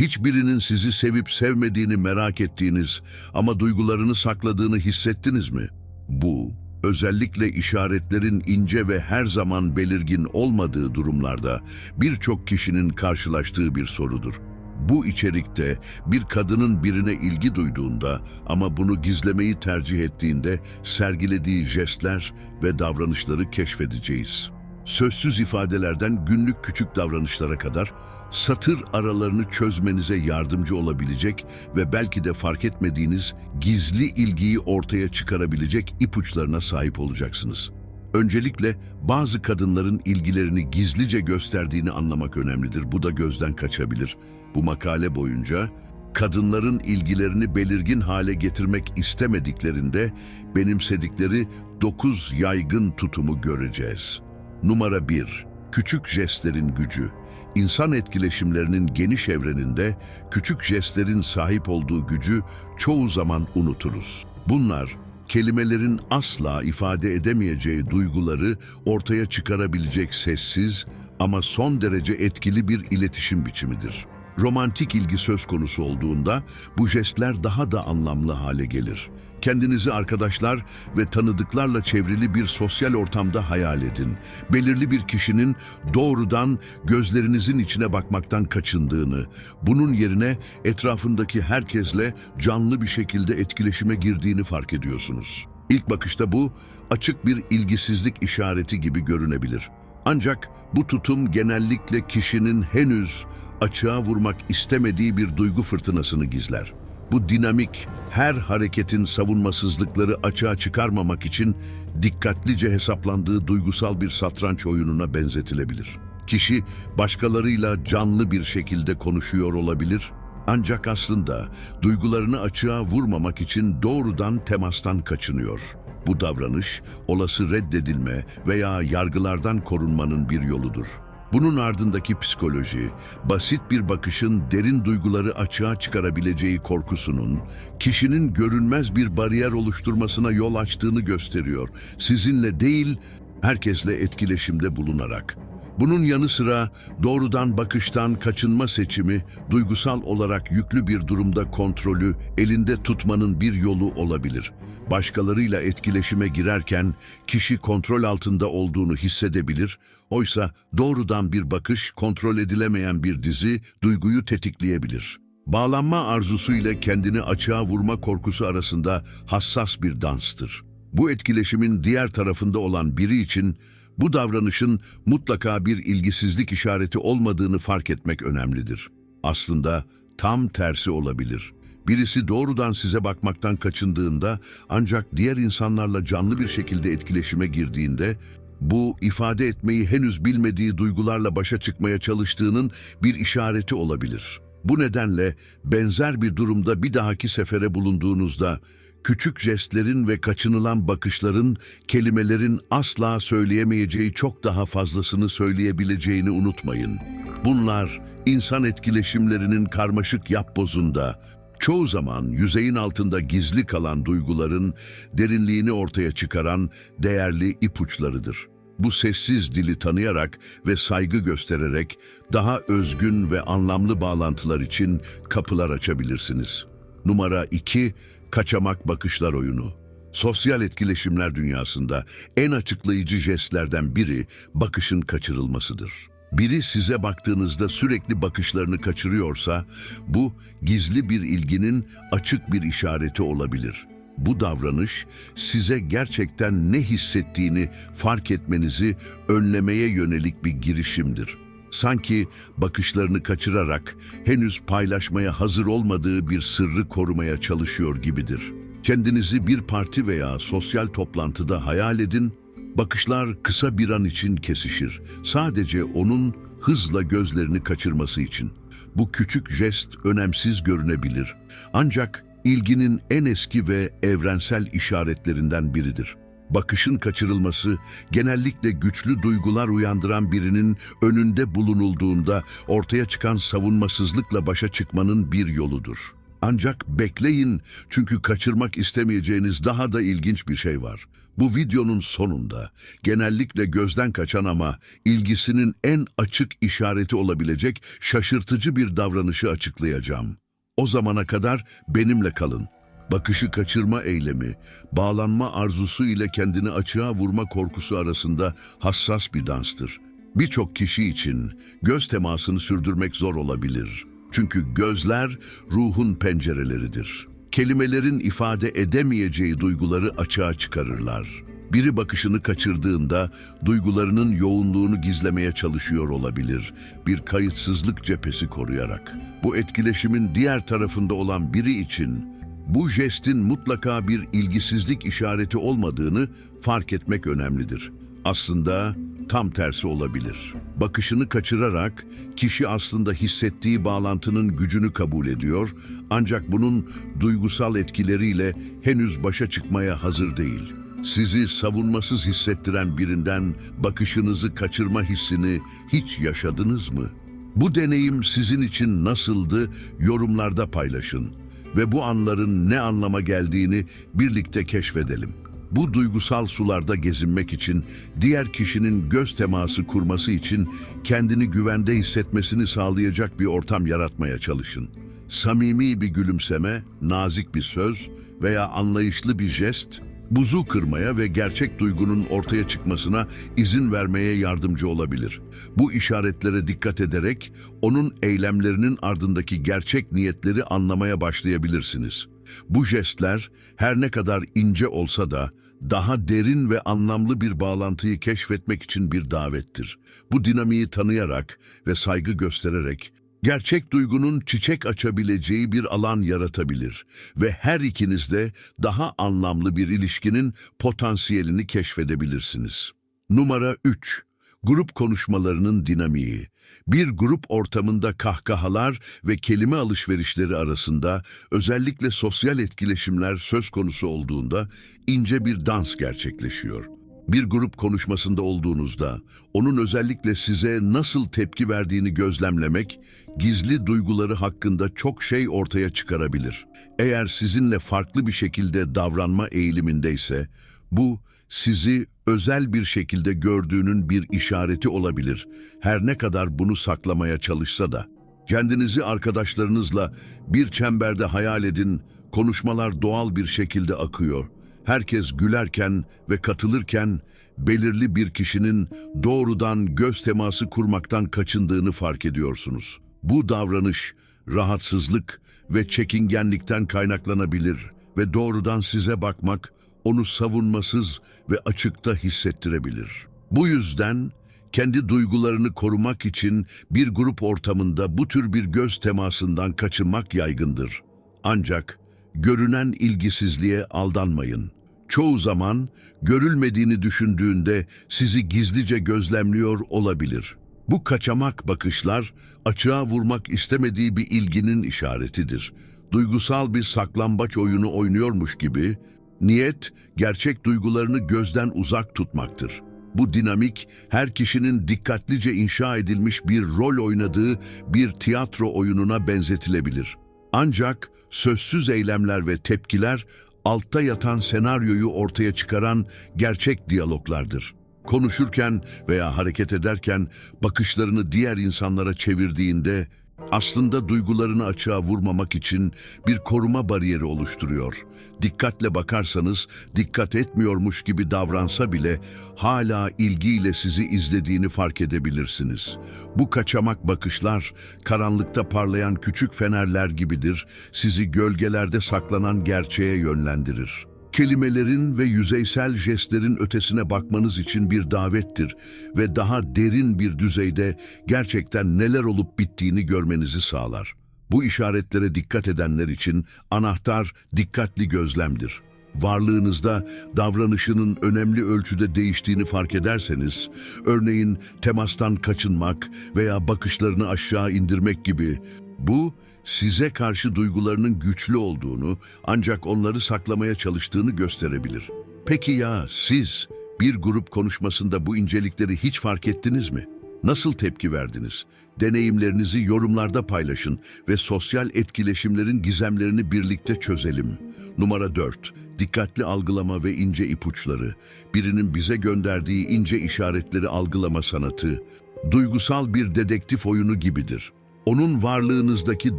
Hiçbirinin sizi sevip sevmediğini merak ettiğiniz ama duygularını sakladığını hissettiniz mi? Bu, özellikle işaretlerin ince ve her zaman belirgin olmadığı durumlarda birçok kişinin karşılaştığı bir sorudur. Bu içerikte bir kadının birine ilgi duyduğunda ama bunu gizlemeyi tercih ettiğinde sergilediği jestler ve davranışları keşfedeceğiz. Sözsüz ifadelerden günlük küçük davranışlara kadar satır aralarını çözmenize yardımcı olabilecek ve belki de fark etmediğiniz gizli ilgiyi ortaya çıkarabilecek ipuçlarına sahip olacaksınız. Öncelikle bazı kadınların ilgilerini gizlice gösterdiğini anlamak önemlidir. Bu da gözden kaçabilir. Bu makale boyunca kadınların ilgilerini belirgin hale getirmek istemediklerinde benimsedikleri 9 yaygın tutumu göreceğiz. Numara 1. Küçük jestlerin gücü. İnsan etkileşimlerinin geniş evreninde küçük jestlerin sahip olduğu gücü çoğu zaman unuturuz. Bunlar kelimelerin asla ifade edemeyeceği duyguları ortaya çıkarabilecek sessiz ama son derece etkili bir iletişim biçimidir. Romantik ilgi söz konusu olduğunda bu jestler daha da anlamlı hale gelir. Kendinizi arkadaşlar ve tanıdıklarla çevrili bir sosyal ortamda hayal edin. Belirli bir kişinin doğrudan gözlerinizin içine bakmaktan kaçındığını, bunun yerine etrafındaki herkesle canlı bir şekilde etkileşime girdiğini fark ediyorsunuz. İlk bakışta bu açık bir ilgisizlik işareti gibi görünebilir. Ancak bu tutum genellikle kişinin henüz açığa vurmak istemediği bir duygu fırtınasını gizler. Bu dinamik her hareketin savunmasızlıkları açığa çıkarmamak için dikkatlice hesaplandığı duygusal bir satranç oyununa benzetilebilir. Kişi başkalarıyla canlı bir şekilde konuşuyor olabilir ancak aslında duygularını açığa vurmamak için doğrudan temastan kaçınıyor. Bu davranış olası reddedilme veya yargılardan korunmanın bir yoludur. Bunun ardındaki psikoloji, basit bir bakışın derin duyguları açığa çıkarabileceği korkusunun, kişinin görünmez bir bariyer oluşturmasına yol açtığını gösteriyor. Sizinle değil, herkesle etkileşimde bulunarak. Bunun yanı sıra doğrudan bakıştan kaçınma seçimi, duygusal olarak yüklü bir durumda kontrolü elinde tutmanın bir yolu olabilir. Başkalarıyla etkileşime girerken kişi kontrol altında olduğunu hissedebilir, oysa doğrudan bir bakış kontrol edilemeyen bir dizi duyguyu tetikleyebilir. Bağlanma arzusu ile kendini açığa vurma korkusu arasında hassas bir danstır. Bu etkileşimin diğer tarafında olan biri için bu davranışın mutlaka bir ilgisizlik işareti olmadığını fark etmek önemlidir. Aslında tam tersi olabilir. Birisi doğrudan size bakmaktan kaçındığında ancak diğer insanlarla canlı bir şekilde etkileşime girdiğinde bu ifade etmeyi henüz bilmediği duygularla başa çıkmaya çalıştığının bir işareti olabilir. Bu nedenle benzer bir durumda bir dahaki sefere bulunduğunuzda küçük jestlerin ve kaçınılan bakışların kelimelerin asla söyleyemeyeceği çok daha fazlasını söyleyebileceğini unutmayın. Bunlar insan etkileşimlerinin karmaşık yapbozunda çoğu zaman yüzeyin altında gizli kalan duyguların derinliğini ortaya çıkaran değerli ipuçlarıdır. Bu sessiz dili tanıyarak ve saygı göstererek daha özgün ve anlamlı bağlantılar için kapılar açabilirsiniz. Numara 2 kaçamak bakışlar oyunu. Sosyal etkileşimler dünyasında en açıklayıcı jestlerden biri bakışın kaçırılmasıdır. Biri size baktığınızda sürekli bakışlarını kaçırıyorsa bu gizli bir ilginin açık bir işareti olabilir. Bu davranış size gerçekten ne hissettiğini fark etmenizi önlemeye yönelik bir girişimdir. Sanki bakışlarını kaçırarak henüz paylaşmaya hazır olmadığı bir sırrı korumaya çalışıyor gibidir. Kendinizi bir parti veya sosyal toplantıda hayal edin, bakışlar kısa bir an için kesişir. Sadece onun hızla gözlerini kaçırması için. Bu küçük jest önemsiz görünebilir. Ancak ilginin en eski ve evrensel işaretlerinden biridir. Bakışın kaçırılması genellikle güçlü duygular uyandıran birinin önünde bulunulduğunda ortaya çıkan savunmasızlıkla başa çıkmanın bir yoludur. Ancak bekleyin çünkü kaçırmak istemeyeceğiniz daha da ilginç bir şey var. Bu videonun sonunda genellikle gözden kaçan ama ilgisinin en açık işareti olabilecek şaşırtıcı bir davranışı açıklayacağım. O zamana kadar benimle kalın. Bakışı kaçırma eylemi, bağlanma arzusu ile kendini açığa vurma korkusu arasında hassas bir danstır. Birçok kişi için göz temasını sürdürmek zor olabilir. Çünkü gözler ruhun pencereleridir. Kelimelerin ifade edemeyeceği duyguları açığa çıkarırlar. Biri bakışını kaçırdığında duygularının yoğunluğunu gizlemeye çalışıyor olabilir. Bir kayıtsızlık cephesi koruyarak. Bu etkileşimin diğer tarafında olan biri için bu jestin mutlaka bir ilgisizlik işareti olmadığını fark etmek önemlidir. Aslında tam tersi olabilir. Bakışını kaçırarak kişi aslında hissettiği bağlantının gücünü kabul ediyor ancak bunun duygusal etkileriyle henüz başa çıkmaya hazır değil. Sizi savunmasız hissettiren birinden bakışınızı kaçırma hissini hiç yaşadınız mı? Bu deneyim sizin için nasıldı yorumlarda paylaşın ve bu anların ne anlama geldiğini birlikte keşfedelim. Bu duygusal sularda gezinmek için, diğer kişinin göz teması kurması için kendini güvende hissetmesini sağlayacak bir ortam yaratmaya çalışın. Samimi bir gülümseme, nazik bir söz veya anlayışlı bir jest, buzu kırmaya ve gerçek duygunun ortaya çıkmasına izin vermeye yardımcı olabilir. Bu işaretlere dikkat ederek onun eylemlerinin ardındaki gerçek niyetleri anlamaya başlayabilirsiniz. Bu jestler her ne kadar ince olsa da daha derin ve anlamlı bir bağlantıyı keşfetmek için bir davettir. Bu dinamiği tanıyarak ve saygı göstererek gerçek duygunun çiçek açabileceği bir alan yaratabilir ve her ikiniz de daha anlamlı bir ilişkinin potansiyelini keşfedebilirsiniz. Numara 3. Grup konuşmalarının dinamiği. Bir grup ortamında kahkahalar ve kelime alışverişleri arasında özellikle sosyal etkileşimler söz konusu olduğunda ince bir dans gerçekleşiyor. Bir grup konuşmasında olduğunuzda onun özellikle size nasıl tepki verdiğini gözlemlemek gizli duyguları hakkında çok şey ortaya çıkarabilir. Eğer sizinle farklı bir şekilde davranma eğilimindeyse bu sizi özel bir şekilde gördüğünün bir işareti olabilir. Her ne kadar bunu saklamaya çalışsa da. Kendinizi arkadaşlarınızla bir çemberde hayal edin, konuşmalar doğal bir şekilde akıyor. Herkes gülerken ve katılırken belirli bir kişinin doğrudan göz teması kurmaktan kaçındığını fark ediyorsunuz. Bu davranış rahatsızlık ve çekingenlikten kaynaklanabilir ve doğrudan size bakmak onu savunmasız ve açıkta hissettirebilir. Bu yüzden kendi duygularını korumak için bir grup ortamında bu tür bir göz temasından kaçınmak yaygındır. Ancak görünen ilgisizliğe aldanmayın. Çoğu zaman görülmediğini düşündüğünde sizi gizlice gözlemliyor olabilir. Bu kaçamak bakışlar açığa vurmak istemediği bir ilginin işaretidir. Duygusal bir saklambaç oyunu oynuyormuş gibi Niyet, gerçek duygularını gözden uzak tutmaktır. Bu dinamik, her kişinin dikkatlice inşa edilmiş bir rol oynadığı bir tiyatro oyununa benzetilebilir. Ancak sözsüz eylemler ve tepkiler, altta yatan senaryoyu ortaya çıkaran gerçek diyaloglardır. Konuşurken veya hareket ederken bakışlarını diğer insanlara çevirdiğinde aslında duygularını açığa vurmamak için bir koruma bariyeri oluşturuyor. Dikkatle bakarsanız dikkat etmiyormuş gibi davransa bile hala ilgiyle sizi izlediğini fark edebilirsiniz. Bu kaçamak bakışlar karanlıkta parlayan küçük fenerler gibidir, sizi gölgelerde saklanan gerçeğe yönlendirir. Kelimelerin ve yüzeysel jestlerin ötesine bakmanız için bir davettir ve daha derin bir düzeyde gerçekten neler olup bittiğini görmenizi sağlar. Bu işaretlere dikkat edenler için anahtar dikkatli gözlemdir. Varlığınızda davranışının önemli ölçüde değiştiğini fark ederseniz, örneğin temastan kaçınmak veya bakışlarını aşağı indirmek gibi, bu size karşı duygularının güçlü olduğunu ancak onları saklamaya çalıştığını gösterebilir. Peki ya siz bir grup konuşmasında bu incelikleri hiç fark ettiniz mi? Nasıl tepki verdiniz? Deneyimlerinizi yorumlarda paylaşın ve sosyal etkileşimlerin gizemlerini birlikte çözelim. Numara 4. Dikkatli algılama ve ince ipuçları. Birinin bize gönderdiği ince işaretleri algılama sanatı, duygusal bir dedektif oyunu gibidir. Onun varlığınızdaki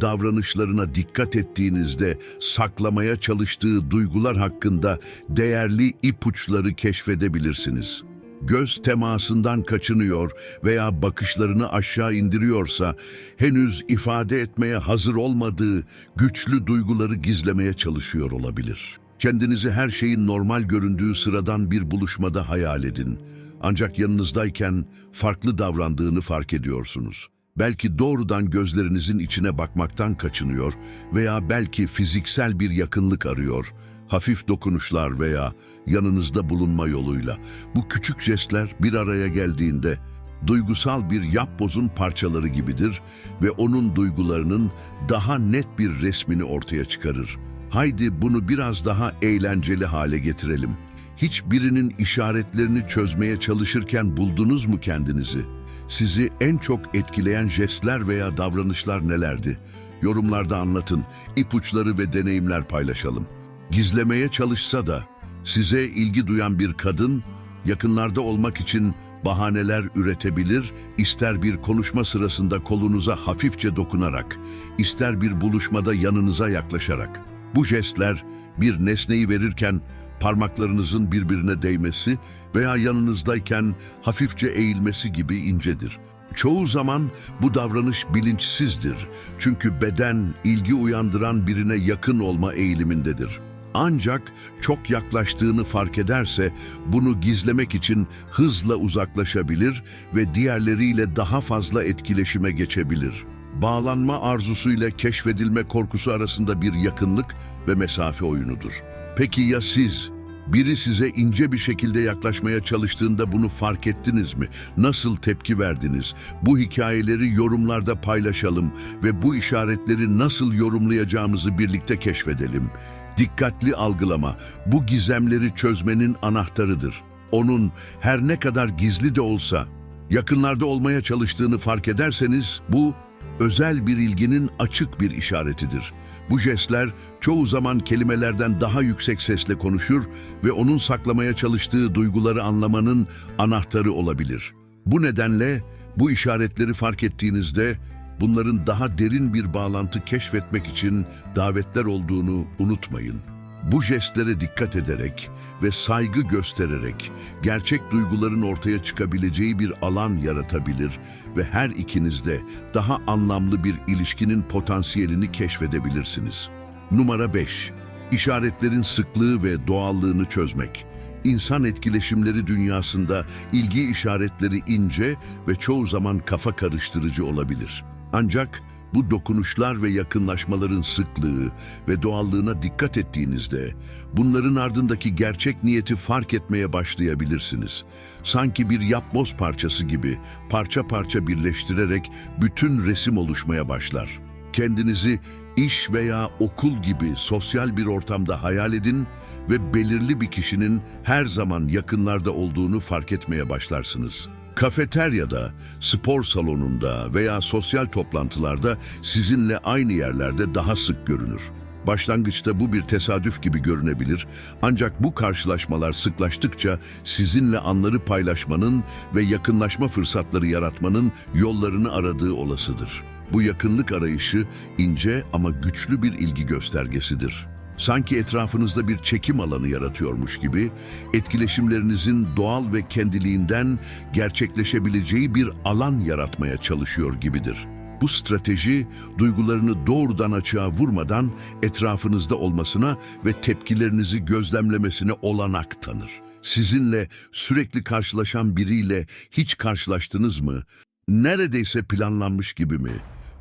davranışlarına dikkat ettiğinizde saklamaya çalıştığı duygular hakkında değerli ipuçları keşfedebilirsiniz. Göz temasından kaçınıyor veya bakışlarını aşağı indiriyorsa henüz ifade etmeye hazır olmadığı güçlü duyguları gizlemeye çalışıyor olabilir. Kendinizi her şeyin normal göründüğü sıradan bir buluşmada hayal edin. Ancak yanınızdayken farklı davrandığını fark ediyorsunuz. Belki doğrudan gözlerinizin içine bakmaktan kaçınıyor veya belki fiziksel bir yakınlık arıyor. Hafif dokunuşlar veya yanınızda bulunma yoluyla. Bu küçük jestler bir araya geldiğinde duygusal bir yapbozun parçaları gibidir ve onun duygularının daha net bir resmini ortaya çıkarır. Haydi bunu biraz daha eğlenceli hale getirelim. Hiçbirinin işaretlerini çözmeye çalışırken buldunuz mu kendinizi? Sizi en çok etkileyen jestler veya davranışlar nelerdi? Yorumlarda anlatın, ipuçları ve deneyimler paylaşalım. Gizlemeye çalışsa da size ilgi duyan bir kadın yakınlarda olmak için bahaneler üretebilir, ister bir konuşma sırasında kolunuza hafifçe dokunarak, ister bir buluşmada yanınıza yaklaşarak. Bu jestler bir nesneyi verirken parmaklarınızın birbirine değmesi veya yanınızdayken hafifçe eğilmesi gibi incedir. Çoğu zaman bu davranış bilinçsizdir. Çünkü beden ilgi uyandıran birine yakın olma eğilimindedir. Ancak çok yaklaştığını fark ederse bunu gizlemek için hızla uzaklaşabilir ve diğerleriyle daha fazla etkileşime geçebilir. Bağlanma arzusuyla keşfedilme korkusu arasında bir yakınlık ve mesafe oyunudur. Peki ya siz? Biri size ince bir şekilde yaklaşmaya çalıştığında bunu fark ettiniz mi? Nasıl tepki verdiniz? Bu hikayeleri yorumlarda paylaşalım ve bu işaretleri nasıl yorumlayacağımızı birlikte keşfedelim. Dikkatli algılama bu gizemleri çözmenin anahtarıdır. Onun her ne kadar gizli de olsa yakınlarda olmaya çalıştığını fark ederseniz bu özel bir ilginin açık bir işaretidir. Bu jestler çoğu zaman kelimelerden daha yüksek sesle konuşur ve onun saklamaya çalıştığı duyguları anlamanın anahtarı olabilir. Bu nedenle bu işaretleri fark ettiğinizde bunların daha derin bir bağlantı keşfetmek için davetler olduğunu unutmayın. Bu jestlere dikkat ederek ve saygı göstererek gerçek duyguların ortaya çıkabileceği bir alan yaratabilir ve her ikiniz de daha anlamlı bir ilişkinin potansiyelini keşfedebilirsiniz. Numara 5. İşaretlerin sıklığı ve doğallığını çözmek. İnsan etkileşimleri dünyasında ilgi işaretleri ince ve çoğu zaman kafa karıştırıcı olabilir. Ancak bu dokunuşlar ve yakınlaşmaların sıklığı ve doğallığına dikkat ettiğinizde bunların ardındaki gerçek niyeti fark etmeye başlayabilirsiniz. Sanki bir yapboz parçası gibi parça parça birleştirerek bütün resim oluşmaya başlar. Kendinizi iş veya okul gibi sosyal bir ortamda hayal edin ve belirli bir kişinin her zaman yakınlarda olduğunu fark etmeye başlarsınız. Kafeteryada, spor salonunda veya sosyal toplantılarda sizinle aynı yerlerde daha sık görünür. Başlangıçta bu bir tesadüf gibi görünebilir ancak bu karşılaşmalar sıklaştıkça sizinle anları paylaşmanın ve yakınlaşma fırsatları yaratmanın yollarını aradığı olasıdır. Bu yakınlık arayışı ince ama güçlü bir ilgi göstergesidir. Sanki etrafınızda bir çekim alanı yaratıyormuş gibi, etkileşimlerinizin doğal ve kendiliğinden gerçekleşebileceği bir alan yaratmaya çalışıyor gibidir. Bu strateji, duygularını doğrudan açığa vurmadan etrafınızda olmasına ve tepkilerinizi gözlemlemesine olanak tanır. Sizinle sürekli karşılaşan biriyle hiç karşılaştınız mı? Neredeyse planlanmış gibi mi?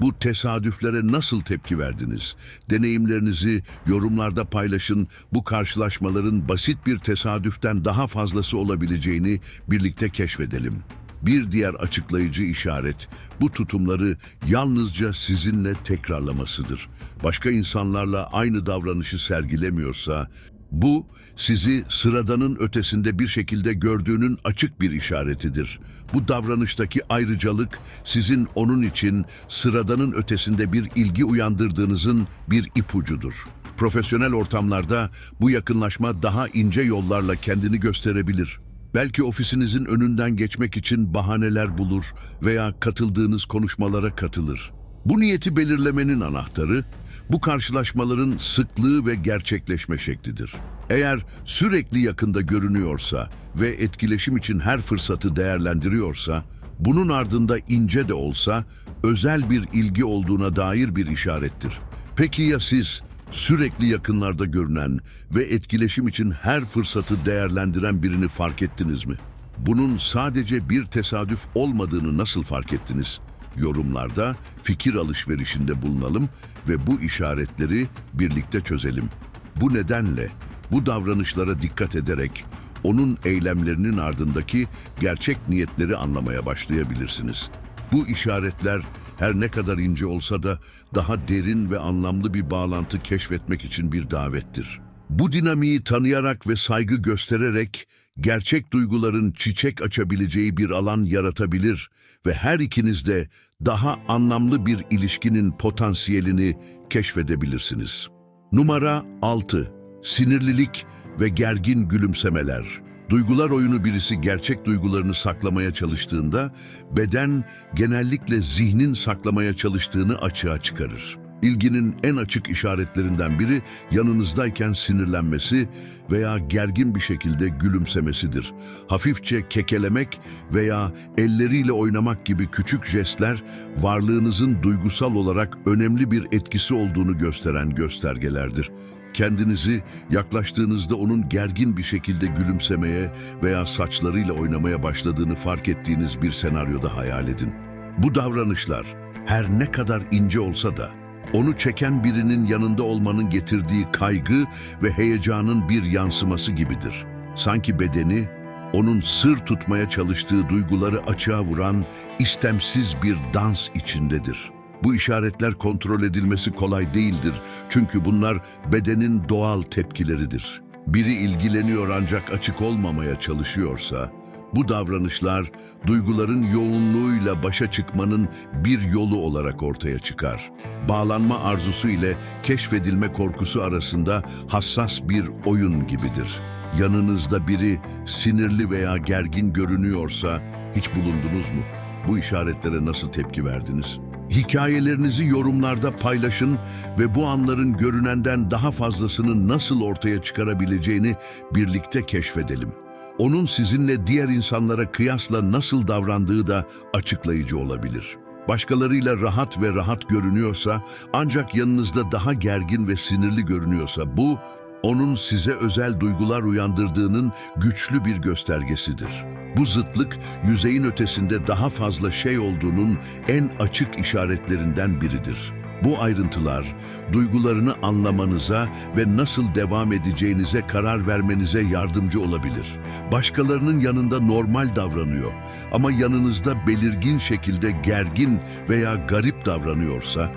Bu tesadüflere nasıl tepki verdiniz? Deneyimlerinizi yorumlarda paylaşın. Bu karşılaşmaların basit bir tesadüften daha fazlası olabileceğini birlikte keşfedelim. Bir diğer açıklayıcı işaret bu tutumları yalnızca sizinle tekrarlamasıdır. Başka insanlarla aynı davranışı sergilemiyorsa Bu, sizi sıradanın ötesinde bir şekilde gördüğünün açık bir işaretidir. Bu davranıştaki ayrıcalık, sizin onun için sıradanın ötesinde bir ilgi uyandırdığınızın bir ipucudur. Profesyonel ortamlarda bu yakınlaşma daha ince yollarla kendini gösterebilir. Belki ofisinizin önünden geçmek için bahaneler bulur veya katıldığınız konuşmalara katılır. Bu niyeti belirlemenin anahtarı, bu karşılaşmaların sıklığı ve gerçekleşme şeklidir. Eğer sürekli yakında görünüyorsa ve etkileşim için her fırsatı değerlendiriyorsa, bunun ardında ince de olsa özel bir ilgi olduğuna dair bir işarettir. Peki ya siz sürekli yakınlarda görünen ve etkileşim için her fırsatı değerlendiren birini fark ettiniz mi? Bunun sadece bir tesadüf olmadığını nasıl fark ettiniz? Yorumlarda fikir alışverişinde bulunalım ve bu işaretleri birlikte çözelim. Bu nedenle bu davranışlara dikkat ederek onun eylemlerinin ardındaki gerçek niyetleri anlamaya başlayabilirsiniz. Bu işaretler her ne kadar ince olsa da daha derin ve anlamlı bir bağlantı keşfetmek için bir davettir. Bu dinamiği tanıyarak ve saygı göstererek gerçek duyguların çiçek açabileceği bir alan yaratabilir ve her ikiniz de daha anlamlı bir ilişkinin potansiyelini keşfedebilirsiniz. Numara 6. Sinirlilik ve gergin gülümsemeler. Duygular oyunu birisi gerçek duygularını saklamaya çalıştığında, beden genellikle zihnin saklamaya çalıştığını açığa çıkarır. İlginin en açık işaretlerinden biri yanınızdayken sinirlenmesi veya gergin bir şekilde gülümsemesidir. Hafifçe kekelemek veya elleriyle oynamak gibi küçük jestler varlığınızın duygusal olarak önemli bir etkisi olduğunu gösteren göstergelerdir. Kendinizi yaklaştığınızda onun gergin bir şekilde gülümsemeye veya saçlarıyla oynamaya başladığını fark ettiğiniz bir senaryoda hayal edin. Bu davranışlar her ne kadar ince olsa da onu çeken birinin yanında olmanın getirdiği kaygı ve heyecanın bir yansıması gibidir. Sanki bedeni onun sır tutmaya çalıştığı duyguları açığa vuran istemsiz bir dans içindedir. Bu işaretler kontrol edilmesi kolay değildir çünkü bunlar bedenin doğal tepkileridir. Biri ilgileniyor ancak açık olmamaya çalışıyorsa, bu davranışlar duyguların yoğunluğuyla başa çıkmanın bir yolu olarak ortaya çıkar. Bağlanma arzusu ile keşfedilme korkusu arasında hassas bir oyun gibidir. Yanınızda biri sinirli veya gergin görünüyorsa hiç bulundunuz mu? Bu işaretlere nasıl tepki verdiniz? Hikayelerinizi yorumlarda paylaşın ve bu anların görünenden daha fazlasını nasıl ortaya çıkarabileceğini birlikte keşfedelim. Onun sizinle diğer insanlara kıyasla nasıl davrandığı da açıklayıcı olabilir. Başkalarıyla rahat ve rahat görünüyorsa ancak yanınızda daha gergin ve sinirli görünüyorsa bu onun size özel duygular uyandırdığının güçlü bir göstergesidir. Bu zıtlık yüzeyin ötesinde daha fazla şey olduğunun en açık işaretlerinden biridir. Bu ayrıntılar duygularını anlamanıza ve nasıl devam edeceğinize karar vermenize yardımcı olabilir. Başkalarının yanında normal davranıyor ama yanınızda belirgin şekilde gergin veya garip davranıyorsa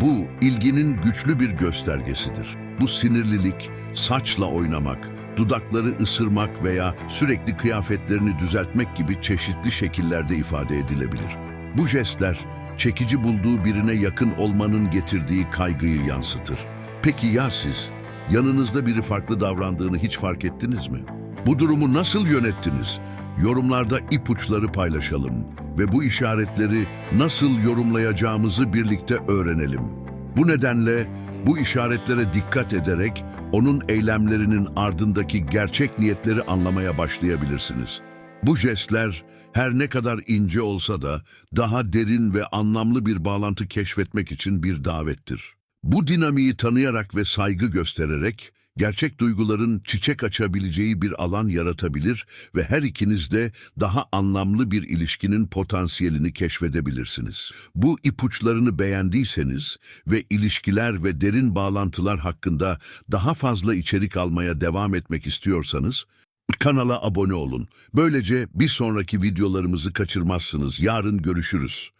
bu ilginin güçlü bir göstergesidir. Bu sinirlilik, saçla oynamak, dudakları ısırmak veya sürekli kıyafetlerini düzeltmek gibi çeşitli şekillerde ifade edilebilir. Bu jestler, çekici bulduğu birine yakın olmanın getirdiği kaygıyı yansıtır. Peki ya siz? Yanınızda biri farklı davrandığını hiç fark ettiniz mi? Bu durumu nasıl yönettiniz? Yorumlarda ipuçları paylaşalım ve bu işaretleri nasıl yorumlayacağımızı birlikte öğrenelim. Bu nedenle bu işaretlere dikkat ederek onun eylemlerinin ardındaki gerçek niyetleri anlamaya başlayabilirsiniz. Bu jestler her ne kadar ince olsa da daha derin ve anlamlı bir bağlantı keşfetmek için bir davettir. Bu dinamiği tanıyarak ve saygı göstererek gerçek duyguların çiçek açabileceği bir alan yaratabilir ve her ikiniz de daha anlamlı bir ilişkinin potansiyelini keşfedebilirsiniz. Bu ipuçlarını beğendiyseniz ve ilişkiler ve derin bağlantılar hakkında daha fazla içerik almaya devam etmek istiyorsanız, kanala abone olun. Böylece bir sonraki videolarımızı kaçırmazsınız. Yarın görüşürüz.